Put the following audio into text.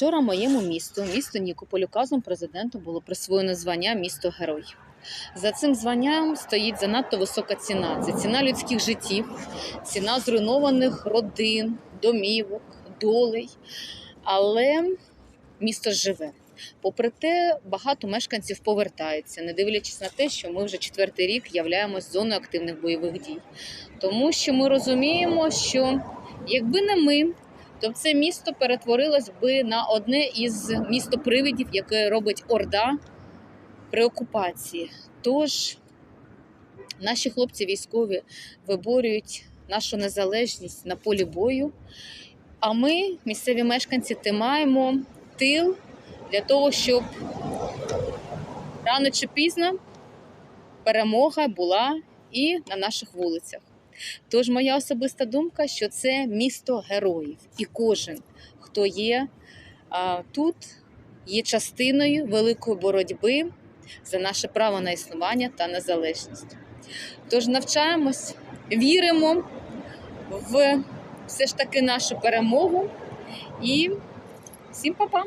Вчора моєму місту, місту Нікополь, указом президента було присвоєно звання місто Герой. За цим званням стоїть занадто висока ціна. Це ціна людських життів, ціна зруйнованих родин, домівок, долей. Але місто живе. Попри те, багато мешканців повертаються, не дивлячись на те, що ми вже четвертий рік являємось зоною активних бойових дій. Тому що ми розуміємо, що якби не ми, то це місто перетворилось би на одне із містопривидів, яке робить Орда при окупації. Тож наші хлопці військові виборюють нашу незалежність на полі бою. А ми, місцеві мешканці, тримаємо тил для того, щоб рано чи пізно перемога була і на наших вулицях. Тож моя особиста думка, що це місто героїв, і кожен, хто є а, тут, є частиною великої боротьби за наше право на існування та незалежність. Тож навчаємось, віримо в все ж таки нашу перемогу і всім па-па!